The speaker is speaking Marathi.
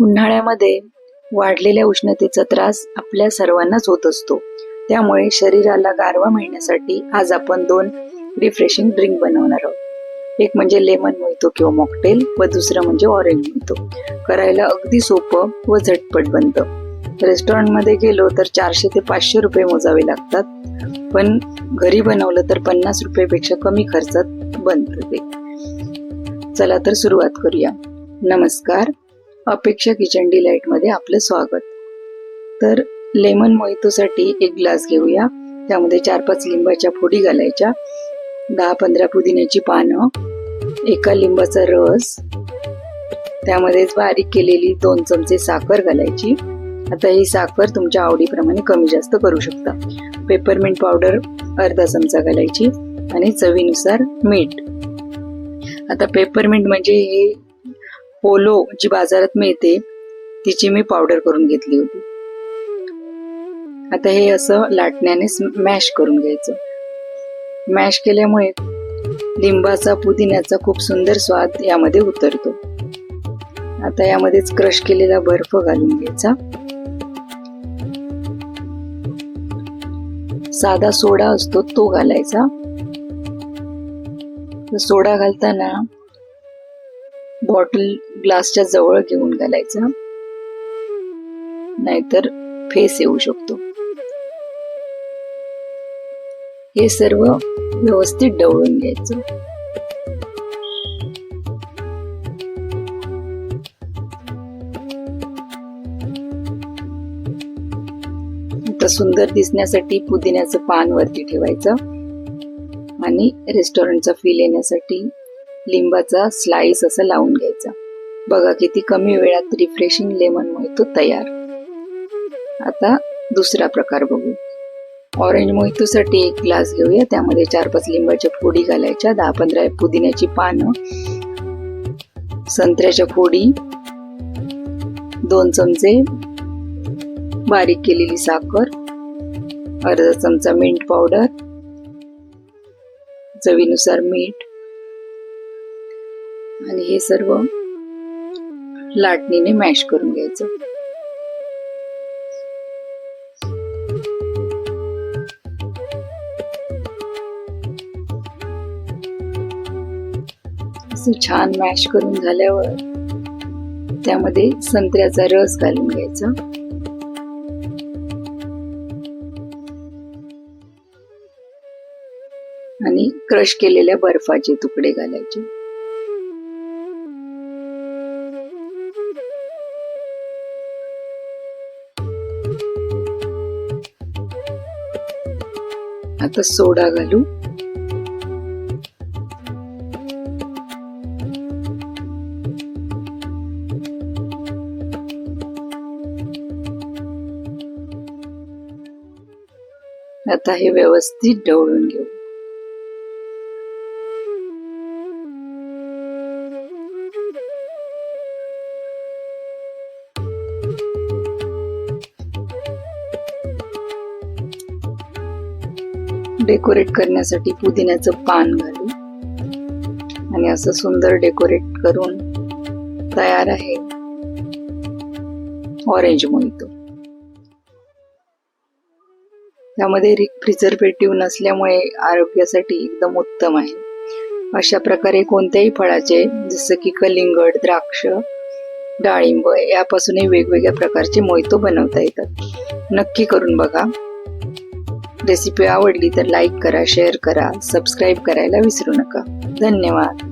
उन्हाळ्यामध्ये वाढलेल्या उष्णतेचा त्रास आपल्या सर्वांनाच होत असतो. त्यामुळे शरीराला गारवा मिळण्यासाठी आज आपण दोन रिफ्रेशिंग ड्रिंक बनवणार आहोत. एक म्हणजे लेमन मोहितो किंवा मॉकटेल व दुसरं म्हणजे ऑरेंज मोहितो करायला अगदी सोपं व झटपट बनतं. रेस्टॉरंटमध्ये गेलो तर चारशे ते पाचशे रुपये मोजावे लागतात. पण घरी बनवलं तर पन्नास रुपयेपेक्षा कमी खर्चात बनतं ते. चला तर सुरुवात करूया. नमस्कार. अपेक्षा किचन डिलाईटमध्ये आपलं स्वागत. तर लेमन मोहितोसाठी एक ग्लास घेऊया. त्यामध्ये चार पाच लिंबाच्या फोडी घालायच्या. दहा पंधरा पुदिन्याची पानं एका लिंबाचा रस त्यामध्येच बारीक केलेली दोन चमचे साखर घालायची. आता ही साखर तुमच्या आवडीप्रमाणे कमी जास्त करू शकता. पेपरमिंट पावडर अर्धा चमचा घालायची आणि चवीनुसार मीठ. आता पेपरमिंट म्हणजे हे पोलो जी बाजारात मिळते तिची मी पावडर करून घेतली होती. आता हे असं लाटण्याने मॅश करून घ्यायचं. मॅश केल्यामुळे लिंबाचा पुदिन्याचा खूप सुंदर स्वाद यामध्ये उतरतो. आता यामध्येच क्रश केलेला बर्फ घालून घ्यायचा. साधा सोडा असतो तो घालायचा. सोडा घालताना बॉटल ग्लासच्या जवळ घेऊन घालायचा. नाहीतर फेस येऊ शकतो. हे सर्व व्यवस्थित डवळून घ्यायचं. सुंदर दिसण्यासाठी पुदिन्याचं पान वरती ठेवायचं. आणि रेस्टॉरंटचा फील येण्यासाठी लिंबाचा स्लाइस असं लावून घ्यायचा. बघा किती कमी वेळात रिफ्रेशिंग लेमन मोहितो तयार. आता दुसरा प्रकार बघू. ऑरेंज मोहितोसाठी एक ग्लास घेऊया. त्यामध्ये चार पाच लिंबाच्या फोडी घालायच्या. दहा पंधरा पुदिन्याची पानं. संत्र्याच्या फोडी. दोन चमचे बारीक केलेली साखर. अर्धा चमचा मिंट पावडर चवीनुसार मीठ. आणि हे सर्व लाटणीने मॅश करून घ्यायचं. असं छान मॅश करून झाल्यावर त्यामध्ये संत्र्याचा रस घालून घ्यायचा. आणि क्रश केलेल्या बर्फाचे तुकडे घालायचे. आता सोडा घालू. आता हे व्यवस्थित ढवळून घेऊ. डेकोरेट करण्यासाठी पुदिन्याचं पान घालू आणि असं सुंदर डेकोरेट करून तयार आहे. Orange mojito. त्यामध्ये प्रिझर्वेटिव्ह नसल्यामुळे आरोग्यासाठी एकदम उत्तम आहे. अशा प्रकारे कोणत्याही फळाचे जसं की कलिंगड द्राक्ष डाळिंब यापासूनही वेगवेगळ्या प्रकारचे मोहितो बनवता येतात. नक्की करून बघा. रेसिपी आवडली तर लाईक करा शेअर करा सबस्क्राईब करायला विसरू नका. धन्यवाद.